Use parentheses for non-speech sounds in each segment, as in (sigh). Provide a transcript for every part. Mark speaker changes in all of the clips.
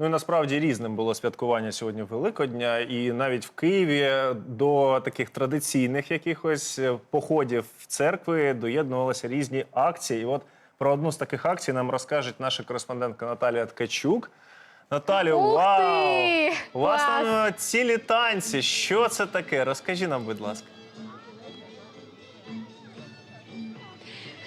Speaker 1: Ну і насправді різним було святкування сьогодні Великодня, і навіть в Києві до таких традиційних якихось е, походів в церкви доєднувалися різні акції. І от про одну з таких акцій нам розкаже наша кореспондентка Наталія Ткачук. Наталю,
Speaker 2: Ух
Speaker 1: вау!
Speaker 2: ти!
Speaker 1: У вас
Speaker 2: Клас!
Speaker 1: там цілі танці. Що це таке? Розкажи нам, будь ласка.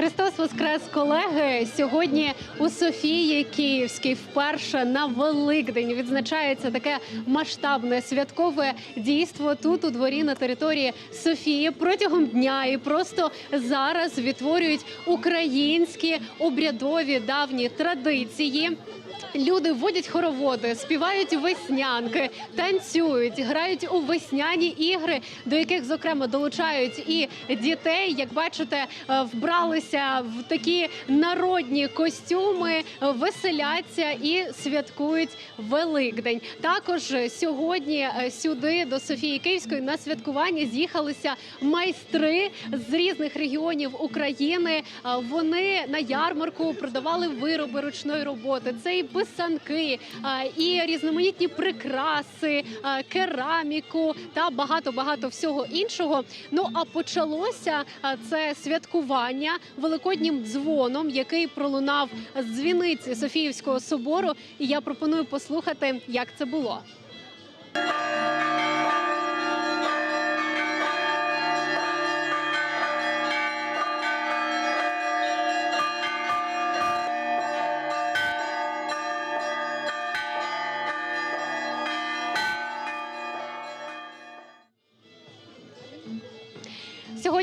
Speaker 2: Христос Воскрес, колеги! Сьогодні у Софії Київській вперше на Великдень відзначається таке масштабне святкове дійство тут у дворі на території Софії протягом дня і просто зараз відтворюють українські обрядові давні традиції. Люди водять хороводи, співають веснянки, танцюють, грають у весняні ігри, до яких зокрема долучають і дітей. Як бачите, е, вбралися в такі народні костюми, веселяться і святкують Великдень. Також сьогодні е, сюди до Софії Київської на святкування з'їхалися майстри з різних регіонів України. Е, Вони на ярмарку продавали вироби ручної роботи. Це і писанки, і різноманітні прикраси, кераміку та багато багато всього іншого. Ну а почалося це святкування великоднім дзвоном, який пролунав з дзвіниці Софіївського собору. І я пропоную послухати, як це було.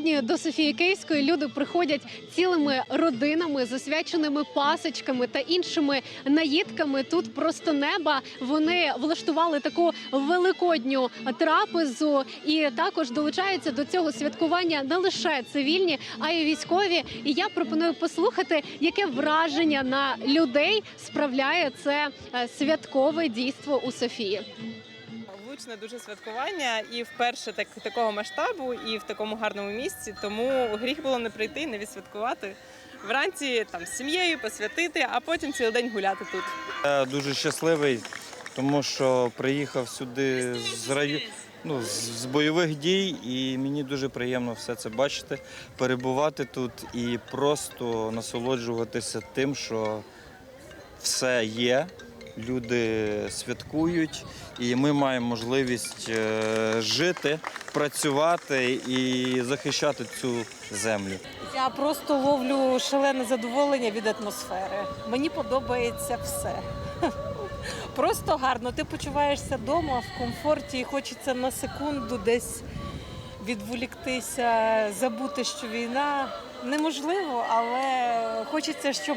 Speaker 2: Сьогодні до Софії Київської люди приходять цілими родинами з освяченими пасочками та іншими наїдками. Тут просто неба. Вони влаштували таку великодню трапезу і також долучаються до цього святкування не лише цивільні, а й військові. І я пропоную послухати, яке враження на людей справляє це е, святкове дійство у Софії.
Speaker 3: Влучне дуже святкування і вперше так, такого масштабу, і в такому гарному місці. Тому гріх було не прийти, не відсвяткувати. Вранці там з сім'єю посвятити, а потім цілий день гуляти тут.
Speaker 4: Я дуже щасливий, тому що приїхав сюди з раю... ну, з бойових дій, і мені дуже приємно все це бачити, перебувати тут і просто насолоджуватися тим, що все є. Люди святкують, і ми маємо можливість е, жити, працювати і захищати цю землю.
Speaker 5: Я просто ловлю шалене задоволення від атмосфери. Мені подобається все. (laughs) Просто гарно. Ти почуваєшся вдома в комфорті і хочеться на секунду десь відволіктися, забути, що війна неможливо, але хочеться, щоб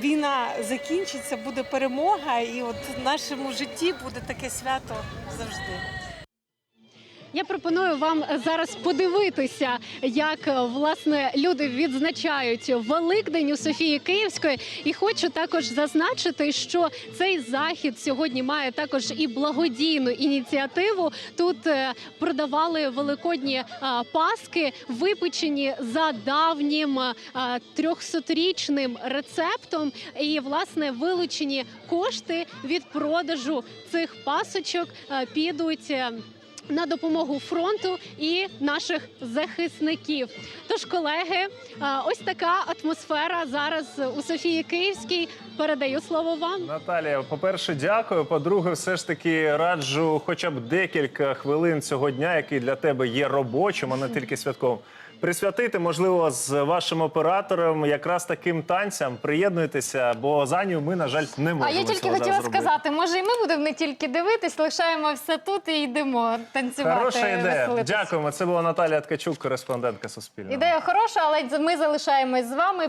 Speaker 5: війна закінчиться, буде перемога, і от в нашому житті буде таке свято завжди.
Speaker 2: Я пропоную вам зараз подивитися, як власне люди відзначають Великдень у Софії Київської. І хочу також зазначити, що цей захід сьогодні має також і благодійну ініціативу. Тут е, продавали великодні е, паски, випечені за давнім е, трьохсотрічним рецептом. І власне вилучені кошти від продажу цих пасочок підуть. Е, на допомогу фронту і наших захисників. Тож, колеги, ось така атмосфера зараз у Софії Київській. Передаю слово вам.
Speaker 1: Наталія, по-перше, дякую. По-друге, все ж таки раджу хоча б декілька хвилин цього дня, який для тебе є робочим, а не тільки святковим. Присвятити, можливо, з вашим оператором якраз таким танцям. Приєднуйтеся, бо за нього ми, на жаль, не можемо.
Speaker 6: А я тільки
Speaker 1: цього
Speaker 6: хотіла
Speaker 1: зараз
Speaker 6: сказати, може, і ми будемо не тільки дивитись, лишаємо все тут і йдемо танцювати.
Speaker 1: Хороша ідея.
Speaker 6: веселитись.
Speaker 1: Дякуємо. Це була Наталія Ткачук, кореспондентка Суспільного.
Speaker 6: Ідея хороша, але ми залишаємось з вами.